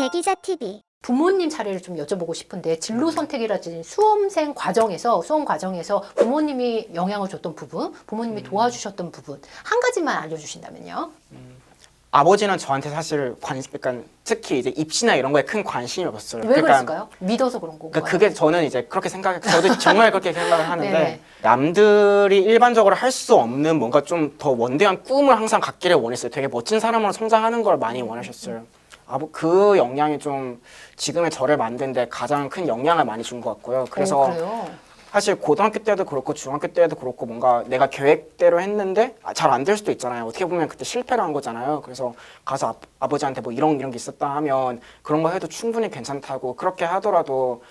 대기자 TV 부모님 차례를 좀 여쭤보고 싶은데 진로 선택이라든지 수험생 과정에서 수험 과정에서 부모님이 영향을 줬던 부분, 부모님이 도와주셨던 부분 한 가지만 알려주신다면요. 아버지는 저한테 사실 관, 그러니까 특히 이제 입시나 이런 거에 큰 관심이 없었어요. 왜 그러니까 그랬을까요? 믿어서 그런 건가요? 그러니까 그게 저는 이제 그렇게 생각, 저도 정말 그렇게 생각을 하는데 네. 남들이 일반적으로 할 수 없는 뭔가 좀 더 원대한 꿈을 항상 갖기를 원했어요. 되게 멋진 사람으로 성장하는 걸 많이 원하셨어요. 그 영향이 좀 지금의 저를 만드는데 가장 큰 영향을 많이 준 것 같고요. 그래서 오, 그래요. 사실 고등학교 때도 그렇고 중학교 때도 그렇고 뭔가 내가 계획대로 했는데 잘 안 될 수도 있잖아요. 어떻게 보면 그때 실패를 한 거잖아요. 그래서 가서 아, 버지한테뭐 이런 이런 게 있었다 하면 그런 거 해도 충분히 괜찮다고 그렇게 하더라도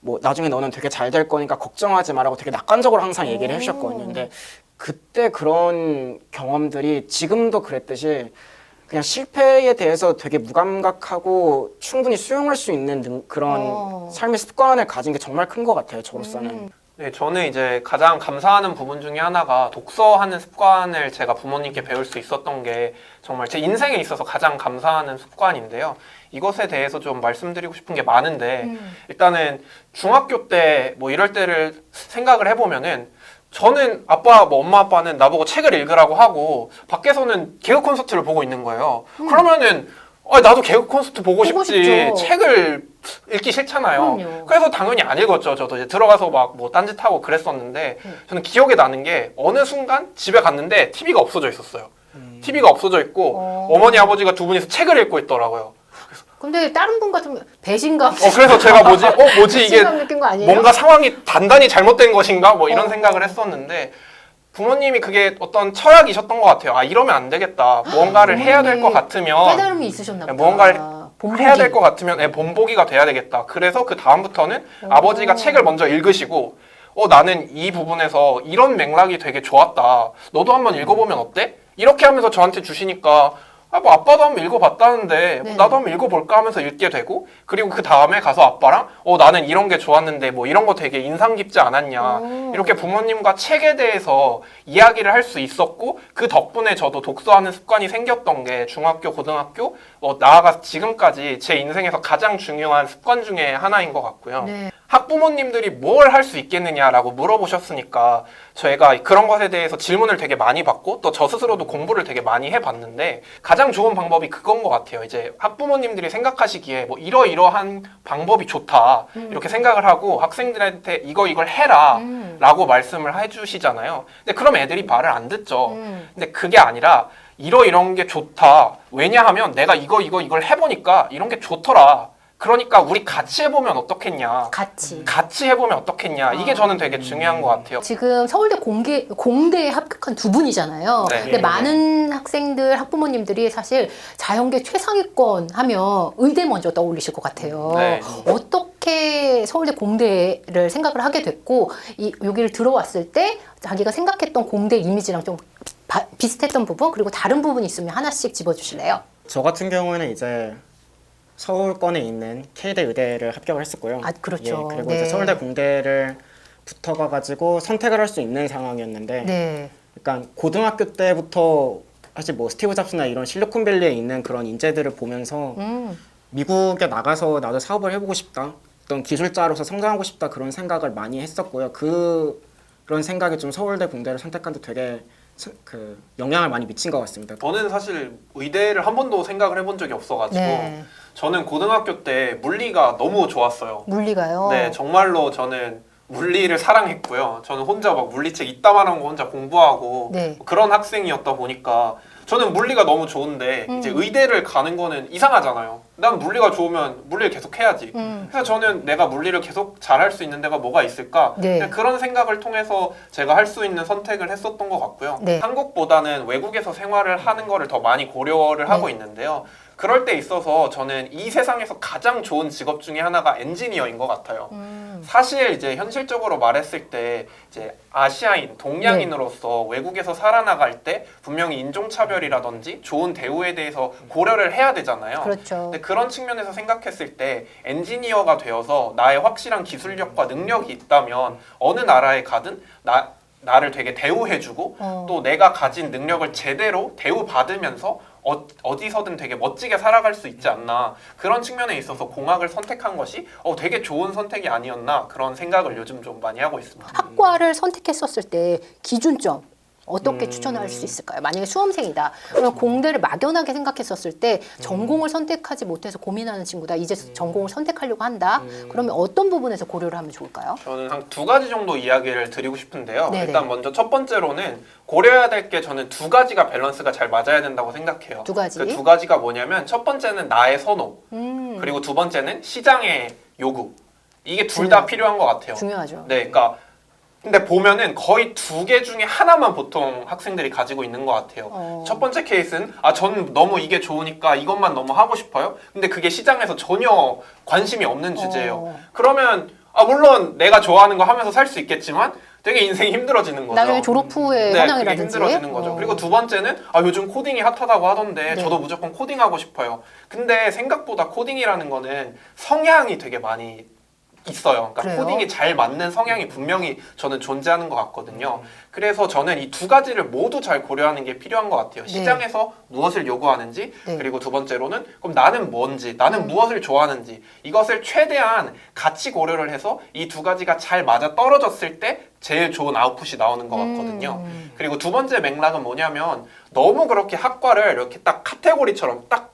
뭐 나중에 너는 되게 잘 될 거니까 걱정하지 말라고 되게 낙관적으로 항상 얘기를 오. 해주셨거든요. 근데 그때 그런 경험들이 지금도 그랬듯이 그냥 실패에 대해서 되게 무감각하고 충분히 수용할 수 있는 능- 그런 어. 삶의 습관을 가진 게 정말 큰 것 같아요. 저로서는. 음. 네, 저는 이제 가장 감사하는 부분 중에 하나가 독서하는 습관을 제가 부모님께 배울 수 있었던 게 정말 제 인생에 있어서 가장 감사하는 습관인데요. 이것에 대해서 좀 말씀드리고 싶은 게 많은데 음. 일단은 중학교 때 뭐 이럴 때를 생각을 해보면은 저는 아빠 뭐 엄마 아빠는 나보고 책을 읽으라고 하고 밖에서는 개그 콘서트를 보고 있는 거예요. 그러면은 아, 나도 개그 콘서트 보고, 음. 보고 싶지 싶죠. 책을 읽기 싫잖아요. 그럼요. 그래서 당연히 안 읽었죠. 저도 이제 들어가서 막 뭐 딴짓하고 그랬었는데 음. 저는 기억에 나는 게 어느 순간 집에 갔는데 TV가 없어져 있었어요. TV가 없어져 있고 어. 어머니 아버지가 두 분이서 책을 읽고 있더라고요. 근데 다른 분 같으면 배신감. 어 그래서 제가 뭐지? 어 뭐지 이게 배신감 느낀 거 아니에요? 뭔가 상황이 단단히 잘못된 것인가? 뭐 이런 어. 생각을 했었는데 부모님이 그게 어떤 철학이셨던 것 같아요. 아 이러면 안 되겠다. 무언가를 해야 될것 부모님이 같으면 깨달음이 있으셨나 보다. 네, 무언가를 본보기. 해야 될 것 같으면 네, 본보기가 돼야 되겠다. 그래서 그 다음부터는 오. 아버지가 책을 먼저 읽으시고 어 나는 이 부분에서 이런 맥락이 되게 좋았다. 너도 한번 읽어보면 어때? 이렇게 하면서 저한테 주시니까 아, 뭐 아빠도 한번 읽어봤다는데 뭐 네. 나도 한번 읽어볼까 하면서 읽게 되고 그리고 그 다음에 가서 아빠랑 어 나는 이런 게 좋았는데 뭐 이런 거 되게 인상 깊지 않았냐 오. 이렇게 부모님과 책에 대해서 이야기를 할 수 있었고 그 덕분에 저도 독서하는 습관이 생겼던 게 중학교 고등학교 어, 나아가 지금까지 제 인생에서 가장 중요한 습관 중에 하나인 것 같고요. 네. 학부모님들이 뭘 할 수 있겠느냐라고 물어보셨으니까 저희가 그런 것에 대해서 질문을 되게 많이 받고 또 저 스스로도 공부를 되게 많이 해봤는데 가장 좋은 방법이 그건 것 같아요. 이제 학부모님들이 생각하시기에 뭐 이러이러한 방법이 좋다 이렇게 생각을 하고 학생들한테 이거 이걸 해라 음. 라고 말씀을 해주시잖아요. 근데 그럼 애들이 말을 안 듣죠. 음. 근데 그게 아니라 이러 이런 게 좋다. 왜냐하면 내가 이거 이거 이걸 해보니까 이런 게 좋더라. 그러니까 우리 같이 해보면 어떻겠냐. 같이. 같이 해보면 어떻겠냐. 이게 저는 되게 중요한 것 같아요. 지금 서울대 공개 공대에 합격한 두 분이잖아요. 네. 근데 예, 많은 학생들 학부모님들이 사실 자연계 최상위권 하면 의대 먼저 떠올리실 것 같아요. 네. 어떻게 서울대 공대를 생각을 하게 됐고 이 여기를 들어왔을 때 자기가 생각했던 공대 이미지랑 좀 바- 비슷했던 부분 그리고 다른 부분이 있으면 하나씩 집어주실래요? 저 같은 경우에는 이제 서울권에 있는 K대 의대를 합격을 했었고요. 아, 그렇죠. 예, 그리고 네. 이제 서울대 공대를 붙어가 가지고 선택을 할 수 있는 상황이었는데, 네. 그러니까 고등학교 때부터 사실 뭐 스티브 잡스나 이런 실리콘밸리에 있는 그런 인재들을 보면서 음. 미국에 나가서 나도 사업을 해보고 싶다. 어떤 기술자로서 성장하고 싶다 그런 생각을 많이 했었고요. 그 그런 생각이 좀 서울대 공대를 선택한 데 되게 스- 그 영향을 많이 미친 것 같습니다. 저는 사실 의대를 한 번도 생각을 해본 적이 없어가지고 네. 저는 고등학교 때 물리가 너무 좋았어요. 물리가요. 네, 정말로 저는 물리를 사랑했고요. 저는 혼자 막 물리책 이따만한 거 혼자 공부하고 네. 그런 학생이었다 보니까 저는 물리가 너무 좋은데 음. 이제 의대를 가는 거는 이상하잖아요. 난 물리가 좋으면 물리를 계속 해야지. 음. 그래서 저는 내가 물리를 계속 잘할 수 있는 데가 뭐가 있을까? 네. 그런 생각을 통해서 제가 할 수 있는 선택을 했었던 것 같고요. 네. 한국보다는 외국에서 생활을 하는 거를 더 많이 고려를 하고 네. 있는데요. 그럴 때 있어서 저는 이 세상에서 가장 좋은 직업 중에 하나가 엔지니어인 것 같아요. 음. 사실 이제 현실적으로 말했을 때 이제 아시아인, 동양인으로서 외국에서 살아나갈 때 분명히 인종차별이라든지 좋은 대우에 대해서 고려를 해야 되잖아요. 그렇죠. 근데 그런 측면에서 생각했을 때 엔지니어가 되어서 나의 확실한 기술력과 능력이 있다면 어느 나라에 가든 나 나를 되게 대우해주고 어. 또 내가 가진 능력을 제대로 대우받으면서 어, 어디서든 되게 멋지게 살아갈 수 있지 않나 그런 측면에 있어서 공학을 선택한 것이 어, 되게 좋은 선택이 아니었나 그런 생각을 요즘 좀 많이 하고 있습니다. 학과를 선택했었을 때 기준점 어떻게 음. 추천할 수 있을까요? 만약에 수험생이다. 그러면 공대를 막연하게 생각했었을 때 전공을 선택하지 못해서 고민하는 친구다. 이제 전공을 선택하려고 한다. 그러면 어떤 부분에서 고려를 하면 좋을까요? 저는 한 두 가지 정도 이야기를 드리고 싶은데요. 네네. 일단 먼저 첫 번째로는 고려해야 될 게 저는 두 가지가 밸런스가 잘 맞아야 된다고 생각해요. 두 가지. 그 두 가지가 뭐냐면 첫 번째는 나의 선호, 음, 그리고 두 번째는 시장의 요구. 이게 둘 다 중요- 필요한 것 같아요. 중요하죠. 네, 그러니까 근데 보면은 거의 두 개 중에 하나만 보통 학생들이 가지고 있는 것 같아요. 어. 첫 번째 케이스는 아, 전 너무 이게 좋으니까 이것만 너무 하고 싶어요. 근데 그게 시장에서 전혀 관심이 없는 주제예요. 어. 그러면 아, 물론 내가 좋아하는 거 하면서 살 수 있겠지만 되게 인생이 힘들어지는 거죠. 나중에 졸업 후에 네, 그게 현황이라든지 힘들어지는 거죠. 어. 그리고 두 번째는 아 요즘 코딩이 핫하다고 하던데 네. 저도 무조건 코딩하고 싶어요. 근데 생각보다 코딩이라는 거는 성향이 되게 많이 있어요. 그러니까 그래요? 코딩이 잘 맞는 성향이 분명히 저는 존재하는 것 같거든요. 음. 그래서 저는 이 두 가지를 모두 잘 고려하는 게 필요한 것 같아요. 네. 시장에서 무엇을 요구하는지, 네. 그리고 두 번째로는 그럼 나는 뭔지, 나는 음. 무엇을 좋아하는지 이것을 최대한 같이 고려를 해서 이 두 가지가 잘 맞아 떨어졌을 때 제일 좋은 아웃풋이 나오는 것 같거든요. 음. 그리고 두 번째 맥락은 뭐냐면 너무 그렇게 학과를 이렇게 딱 카테고리처럼 딱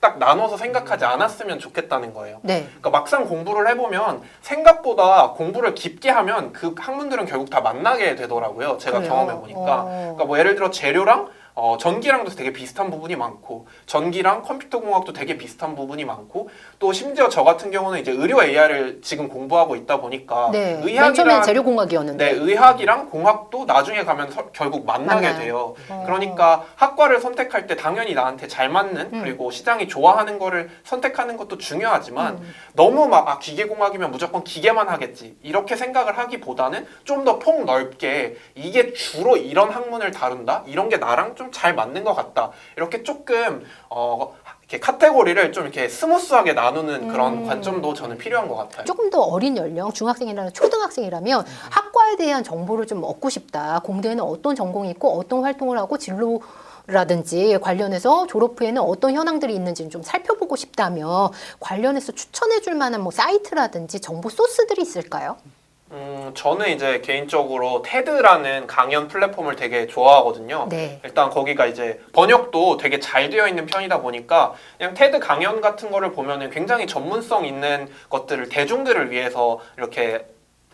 딱 나눠서 생각하지 않았으면 좋겠다는 거예요. 네. 그러니까 막상 공부를 해보면 생각보다 공부를 깊게 하면 그 학문들은 결국 다 만나게 되더라고요. 제가 그래요? 경험해 보니까. 어. 그러니까 뭐 예를 들어 재료랑 어, 전기랑도 되게 비슷한 부분이 많고 전기랑 컴퓨터 공학도 되게 비슷한 부분이 많고 또 심지어 저 같은 경우는 이제 의료 AI를 지금 공부하고 있다 보니까 네. 맨 처음엔 아, 의학이랑 재료 공학이었는데. 네, 의학이랑 공학도 나중에 가면 서- 결국 만나게 만나요. 돼요. 어. 그러니까 학과를 선택할 때 당연히 나한테 잘 맞는 음. 그리고 시장이 좋아하는 거를 선택하는 것도 중요하지만 음. 너무 막 아, 기계 공학이면 무조건 기계만 하겠지 이렇게 생각을 하기보다는 좀 더 폭 넓게 이게 주로 이런 학문을 다룬다 이런 게 나랑 좀 잘 맞는 것 같다 이렇게 조금 어 이렇게 카테고리를 좀 이렇게 스무스하게 나누는 그런 음. 관점도 저는 필요한 것 같아요. 조금 더 어린 연령, 중학생이나 초등학생이라면 학과에 대한 정보를 좀 얻고 싶다. 공대에는 어떤 전공이 있고 어떤 활동을 하고 진로 라든지 관련해서 졸업 후에는 어떤 현황들이 있는지는 좀 살펴보고 싶다면 관련해서 추천해 줄 만한 뭐 사이트라든지 정보 소스들이 있을까요? 음, 저는 이제 개인적으로 테드라는 강연 플랫폼을 되게 좋아하거든요. 네. 일단 거기가 이제 번역도 되게 잘 되어 있는 편이다 보니까 그냥 테드 강연 같은 거를 보면은 굉장히 전문성 있는 것들을 대중들을 위해서 이렇게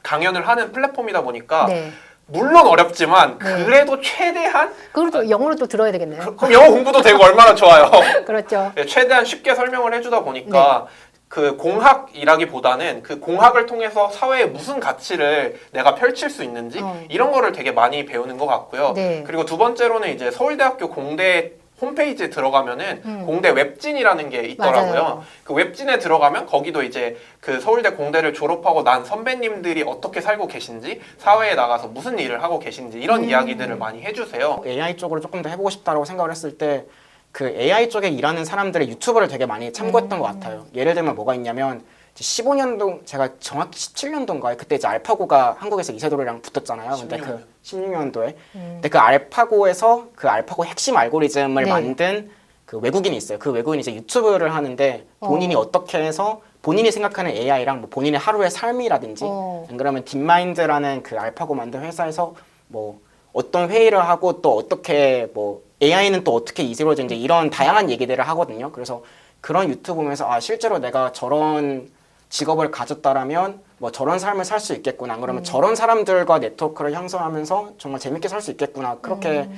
강연을 하는 플랫폼이다 보니까 네. 물론 어렵지만 네. 그래도 최대한 그걸 또 영어로 또 들어야 되겠네요. 그- 그럼 영어 공부도 되고 얼마나 좋아요. 그렇죠. 네, 최대한 쉽게 설명을 해주다 보니까 그 공학이라기보다는 그 공학을 통해서 사회에 무슨 가치를 내가 펼칠 수 있는지 어. 이런 거를 되게 많이 배우는 것 같고요. 네. 그리고 두 번째로는 이제 서울대학교 공대 홈페이지에 들어가면은 음. 공대 웹진이라는 게 있더라고요. 맞아요. 그 웹진에 들어가면 거기도 이제 그 서울대 공대를 졸업하고 난 선배님들이 어떻게 살고 계신지 사회에 나가서 무슨 일을 하고 계신지 이런 음. 이야기들을 많이 해주세요. AI 쪽으로 조금 더 해보고 싶다라고 생각을 했을 때 그 AI 쪽에 일하는 사람들의 유튜브를 되게 많이 참고했던 것 같아요. 예를 들면 뭐가 있냐면 15년도 제가 정확히 17년도인가에 그때 이제 알파고가 한국에서 이세돌이랑 붙었잖아요. 근데 그 16년도에 음. 근데 그 알파고에서 그 알파고 핵심 알고리즘을 네. 만든 그 외국인이 있어요. 그 외국인이 이제 유튜브를 하는데 본인이 어. 어. 떻게 해서 본인이 생각하는 AI랑 뭐 본인의 하루의 삶이라든지 어. 안 그러면 딥마인드라는 그 알파고 만든 회사에서 뭐 어떤 회의를 하고 또 어떻게 뭐 AI는 또 어떻게 이루어지는지 이런 다양한 얘기들을 하거든요. 그래서 그런 유튜브 보면서 아 실제로 내가 저런 직업을 가졌다라면 뭐 저런 삶을 살 수 있겠구나. 안 그러면 저런 사람들과 네트워크를 형성하면서 정말 재밌게 살 수 있겠구나. 그렇게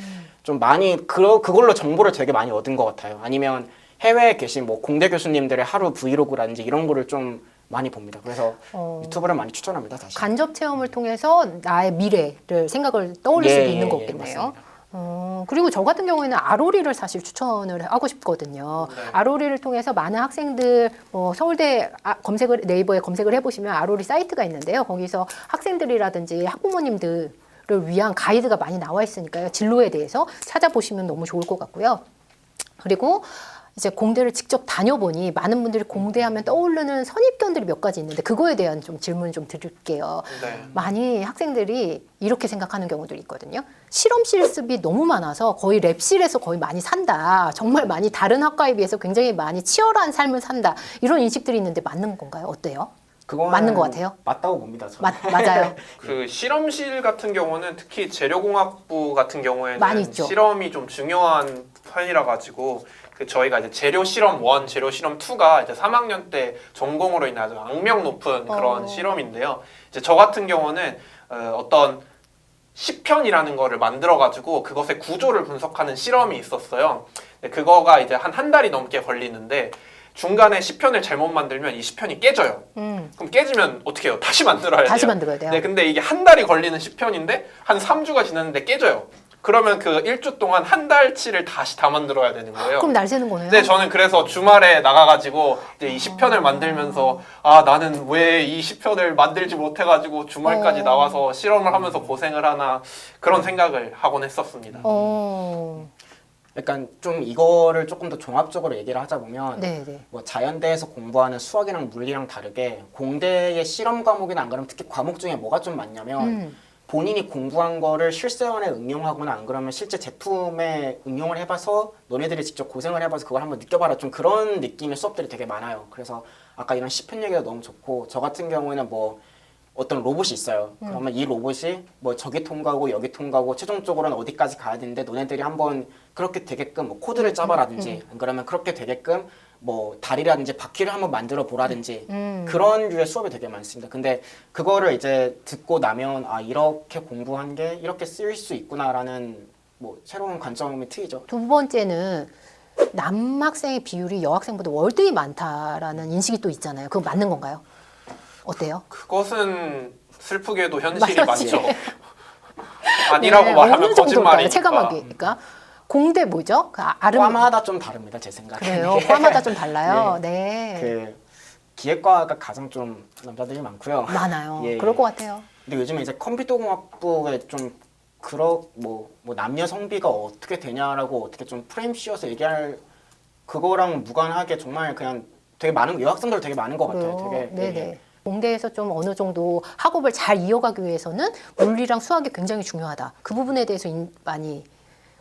좀 많이 그 그걸로 정보를 되게 많이 얻은 것 같아요. 아니면 해외에 계신 뭐 공대 교수님들의 하루 브이로그라든지 이런 거를 좀 많이 봅니다. 그래서 어. 유튜브를 많이 추천합니다. 사실. 간접 체험을 통해서 나의 미래를 생각을 떠올릴 예, 수도 예, 있는 예, 거겠네요. 맞습니다. 어, 그리고 저 같은 경우에는 아로리를 사실 추천을 하고 싶거든요. 네. 아로리를 통해서 많은 학생들 뭐 서울대 아, 검색을 네이버에 검색을 해보시면 아로리 사이트가 있는데요. 거기서 학생들이라든지 학부모님들을 위한 가이드가 많이 나와 있으니까요. 진로에 대해서 찾아보시면 너무 좋을 것 같고요. 그리고 이제 공대를 직접 다녀보니 많은 분들이 공대하면 떠오르는 선입견들이 몇 가지 있는데 그거에 대한 좀 질문 좀 드릴게요. 네. 많이 학생들이 이렇게 생각하는 경우들이 있거든요. 실험 실습이 너무 많아서 거의 랩실에서 거의 많이 산다. 정말 많이 다른 학과에 비해서 굉장히 많이 치열한 삶을 산다. 이런 인식들이 있는데 맞는 건가요? 어때요? 그거는 맞는 것 같아요? 맞다고 봅니다. 저는. 맞, 맞아요. 그 실험실 같은 경우는 특히 재료공학부 같은 경우에는 많이 있죠. 실험이 좀 중요한 편이라 가지고 그 저희가 이제 재료 실험 1, 재료 실험 2가 이제 3학년 때 전공으로 인해 아주 악명 높은 그런 어. 실험인데요. 이제 저 같은 경우는 어, 어떤 시편이라는 거를 만들어 가지고 그것의 구조를 분석하는 실험이 있었어요. 근데 그거가 이제 한 한 달이 넘게 걸리는데 중간에 시편을 잘못 만들면 이 시편이 깨져요. 음, 그럼 깨지면 어떻게 해요? 다시 만들어야 돼요. 다시 만들어야 돼요. 네, 근데 이게 한 달이 걸리는 시편인데 한 3주가 지났는데 깨져요. 그러면 그 1주 동안 한 달치를 다시 다 만들어야 되는 거예요. 그럼 날 새는 거네요. 네, 저는 그래서 주말에 나가가지고 이제 이 시편을 만들면서 아 나는 왜 이 시편을 만들지 못해가지고 주말까지 어. 나와서 실험을 하면서 고생을 하나 그런 생각을 하곤 했었습니다. 어, 약간 좀 이거를 조금 더 종합적으로 얘기를 하자 보면 네, 네. 뭐 자연대에서 공부하는 수학이랑 물리랑 다르게 공대의 실험 과목이나 안 그러면 특히 과목 중에 뭐가 좀 많냐면 음, 본인이 공부한 거를 실생활에 응용하거나 안 그러면 실제 제품에 응용을 해봐서 너네들이 직접 고생을 해봐서 그걸 한번 느껴봐라 좀 그런 느낌의 수업들이 되게 많아요. 그래서 아까 이런 시편 얘기가 너무 좋고 저 같은 경우에는 뭐 어떤 로봇이 있어요. 그러면 이 로봇이 뭐 저기 통과하고 여기 통과하고 최종적으로는 어디까지 가야 되는데 너네들이 한번 그렇게 되게끔 뭐 코드를 짜봐라든지 안 그러면 그렇게 되게끔 뭐 다리라든지 바퀴를 한번 만들어 보라든지 음. 그런 류의 수업이 되게 많습니다. 근데 그거를 이제 듣고 나면 아 이렇게 공부한 게 이렇게 쓰일 수 있구나라는 뭐 새로운 관점이 트이죠. 두 번째는 남학생의 비율이 여학생보다 월등히 많다라는 인식이 또 있잖아요. 그거 맞는 건가요? 어때요? 그것은 슬프게도 현실이 맞지. 맞죠. 아니라고 네, 말하면 어느 정도일까요? 거짓말이니까. 체감하기니까 공대 뭐죠? 그 아름 과마다 좀 다릅니다 제 생각에. 그래요. 과마다 좀 달라요. 네. 그 기획과가 가장 좀 남자들이 많고요. 많아요. 예, 그럴 예. 것 같아요. 근데 요즘에 이제 컴퓨터공학부에 좀 그러 뭐, 뭐 남녀 성비가 어떻게 되냐라고 어떻게 좀 프레임 씌워서 얘기할 그거랑 무관하게 정말 그냥 되게 많은 여학생들 되게 많은 것 같아요. 그래요. 되게 네네. 예. 공대에서 좀 어느 정도 학업을 잘 이어가기 위해서는 물리랑 수학이 굉장히 중요하다. 그 부분에 대해서 인- 많이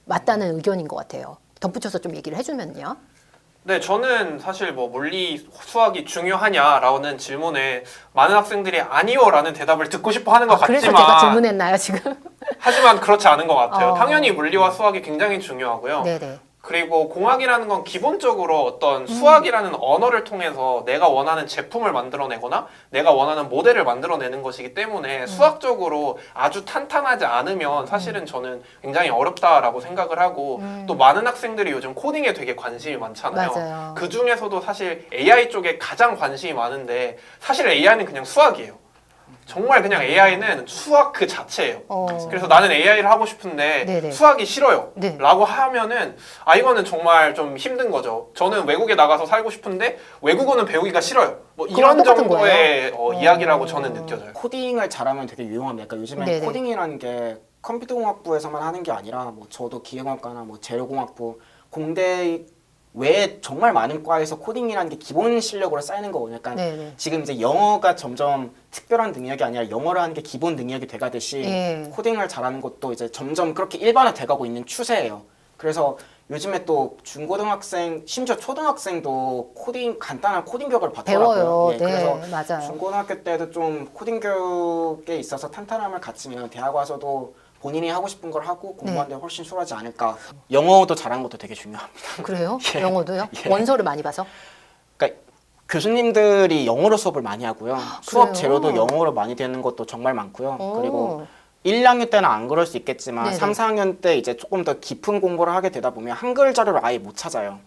맞다는 의견인 것 같아요. 덧붙여서 좀 얘기를 해주면요. 네, 저는 사실 뭐 물리 수학이 중요하냐라는 질문에 많은 학생들이 아니요라는 대답을 듣고 싶어 하는 것 아, 그래서 같지만 제가 질문했나요 지금? 하지만 그렇지 않은 것 같아요. 어. 당연히 물리와 수학이 굉장히 중요하고요. 네네. 그리고 공학이라는 건 기본적으로 어떤 음. 수학이라는 언어를 통해서 내가 원하는 제품을 만들어내거나 내가 원하는 모델을 만들어내는 것이기 때문에 음. 수학적으로 아주 탄탄하지 않으면 사실은 저는 굉장히 어렵다라고 생각을 하고 또 많은 학생들이 요즘 코딩에 되게 관심이 많잖아요. 음. 맞아요. 그 중에서도 사실 AI 쪽에 가장 관심이 많은데 사실 AI는 그냥 수학이에요. 정말 그냥 AI는 수학 그 자체예요. 어. 그래서 나는 AI를 하고 싶은데 네네. 수학이 싫어요. 네. 라고 하면은 아 이거는 정말 좀 힘든 거죠. 저는 외국에 나가서 살고 싶은데 외국어는 배우기가 싫어요. 뭐 그거랑 이런 똑같은 정도의 어, 어. 이야기라고 저는 느껴져요. 코딩을 잘하면 되게 유용합니다. 그러니까 요즘에 네네. 코딩이라는 게 컴퓨터공학부에서만 하는 게 아니라 뭐 저도 기계공학과나 뭐 재료공학부 공대 외에 정말 많은 과에서 코딩이라는 게 기본 실력으로 쌓이는 거거든요. 그러니까 네네. 지금 이제 영어가 점점 특별한 능력이 아니라 영어를 하는 게 기본 능력이 돼가듯이 예. 코딩을 잘하는 것도 이제 점점 그렇게 일반화 돼가고 있는 추세예요. 그래서 요즘에 또 중고등학생 심지어 초등학생도 코딩 간단한 코딩 교육을 받더라고요. 배워요. 예, 네, 그래서 맞아요. 중고등학교 때도 좀 코딩 교육에 있어서 탄탄함을 갖추면 대학 와서도 본인이 하고 싶은 걸 하고 공부하는데 네. 훨씬 수월하지 않을까. 영어도 잘하는 것도 되게 중요합니다. 그래요? 예. 영어도요? 예. 원서를 많이 봐서? 그러니까 교수님들이 영어로 수업을 많이 하고요. 수업 그래요? 재료도 영어로 많이 되는 것도 정말 많고요. 오. 그리고 1, 2학년 때는 안 그럴 수 있겠지만 네네. 3, 4학년 때 이제 조금 더 깊은 공부를 하게 되다 보면 한글 자료를 아예 못 찾아요.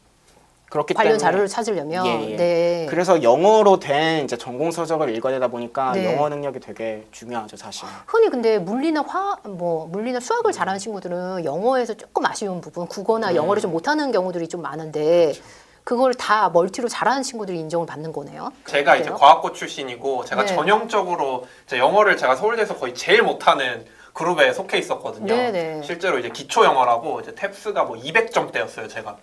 그렇기 관련 때문에 자료를 찾으려면 예, 예. 네. 그래서 영어로 된 이제 전공 서적을 읽어야 되다 보니까 네. 영어 능력이 되게 중요하죠, 사실. 흔히 근데 물리나 화, 뭐 물리나 수학을 잘하는 친구들은 영어에서 조금 아쉬운 부분, 국어나 네. 영어를 좀 못하는 경우들이 좀 많은데 그걸 다 멀티로 잘하는 친구들이 인정을 받는 거네요. 제가 이제? 과학고 출신이고 제가 네. 전형적으로 이제 영어를 제가 서울대에서 거의 제일 못하는 그룹에 속해 있었거든요. 네네. 실제로 이제 기초 영어라고 이제 탭스가 뭐 200점대였어요, 제가.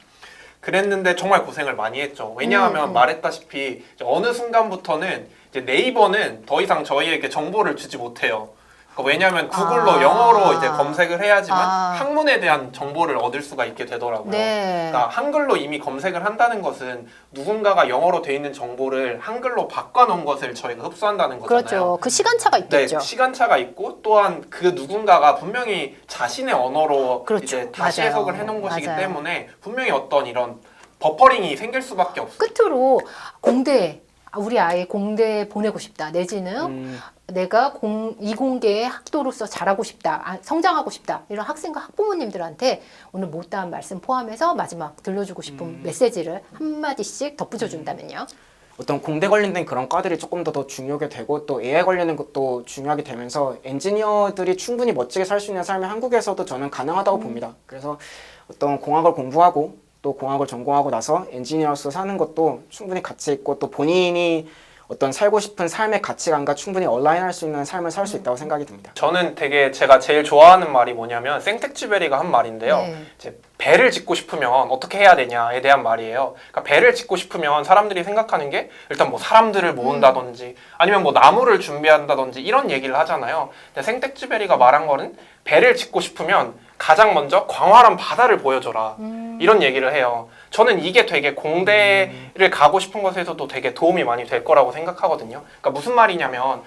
그랬는데 정말 고생을 많이 했죠. 왜냐하면 음, 음. 말했다시피 어느 순간부터는 이제 네이버는 더 이상 저희에게 정보를 주지 못해요. 그러니까 왜냐하면 구글로 아. 영어로 이제 검색을 해야지만 아. 학문에 대한 정보를 얻을 수가 있게 되더라고요. 네. 그러니까 한글로 이미 검색을 한다는 것은 누군가가 영어로 돼 있는 정보를 한글로 바꿔놓은 것을 저희가 흡수한다는 거잖아요. 그렇죠. 그 시간차가 네, 있겠죠. 시간차가 있고 또한 그 누군가가 분명히 자신의 언어로 그렇죠. 이제 다시 맞아요. 해석을 해놓은 것이기 맞아요. 때문에 분명히 어떤 이런 버퍼링이 생길 수밖에 없어요. 끝으로 공대 우리 아이 공대 보내고 싶다 내지는 음, 내가 공, 이공계의 학도로서 잘하고 싶다, 아, 성장하고 싶다 이런 학생과 학부모님들한테 오늘 못다한 말씀 포함해서 마지막 들려주고 싶은 음. 메시지를 한 마디씩 덧붙여 준다면요. 어떤 공대 관련된 그런 과들이 조금 더, 더 중요하게 되고 또 AI 관련된 것도 중요하게 되면서 엔지니어들이 충분히 멋지게 살 수 있는 삶이 한국에서도 저는 가능하다고 봅니다. 그래서 어떤 공학을 공부하고 또 공학을 전공하고 나서 엔지니어로서 사는 것도 충분히 가치 있고 또 본인이 어떤 살고 싶은 삶의 가치관과 충분히 얼라인할 수 있는 삶을 살 수 있다고 생각이 듭니다. 저는 되게 제가 제일 좋아하는 말이 뭐냐면 생텍쥐베리가 한 말인데요. 네. 이제 배를 짓고 싶으면 어떻게 해야 되냐에 대한 말이에요. 그러니까 배를 짓고 싶으면 사람들이 생각하는 게 일단 뭐 사람들을 모은다든지 아니면 뭐 나무를 준비한다든지 이런 얘기를 하잖아요. 근데 생텍쥐베리가 말한 거는 배를 짓고 싶으면 가장 먼저 광활한 바다를 보여줘라. 음. 이런 얘기를 해요. 저는 이게 되게 공대를 가고 싶은 것에서도 되게 도움이 많이 될 거라고 생각하거든요. 그러니까 무슨 말이냐면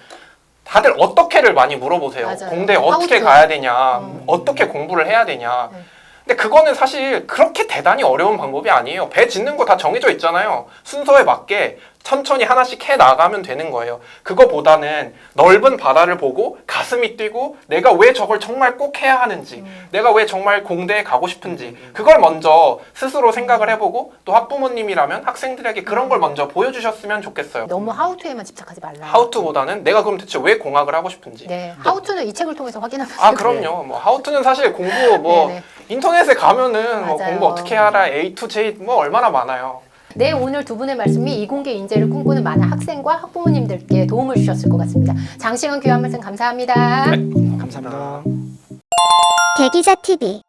다들 어떻게를 많이 물어보세요. 맞아요. 공대 어떻게 How to. 가야 되냐, 음. 어떻게 공부를 해야 되냐. 네. 근데 그거는 사실 그렇게 대단히 어려운 방법이 아니에요. 배 짓는 거 다 정해져 있잖아요. 순서에 맞게 천천히 하나씩 해 나가면 되는 거예요. 그거보다는 넓은 바다를 보고 가슴이 뛰고 내가 왜 저걸 정말 꼭 해야 하는지, 음. 내가 왜 정말 공대에 가고 싶은지 그걸 먼저 스스로 생각을 해보고 또 학부모님이라면 학생들에게 그런 걸 먼저 보여주셨으면 좋겠어요. 너무 하우투에만 집착하지 말라. 하우투보다는 내가 그럼 대체 왜 공학을 하고 싶은지. 네, 하우투는 이 책을 통해서 확인하면 아 그럼요. 뭐 하우투는 사실 공부 뭐 네네. 인터넷에 가면은 뭐. 공부 어떻게 하라 A to Z 뭐 얼마나 많아요. 네, 오늘 두 분의 말씀이 이공계 인재를 꿈꾸는 많은 학생과 학부모님들께 도움을 주셨을 것 같습니다. 장시간 귀한 말씀 감사합니다. 감사합니다. 대기자 TV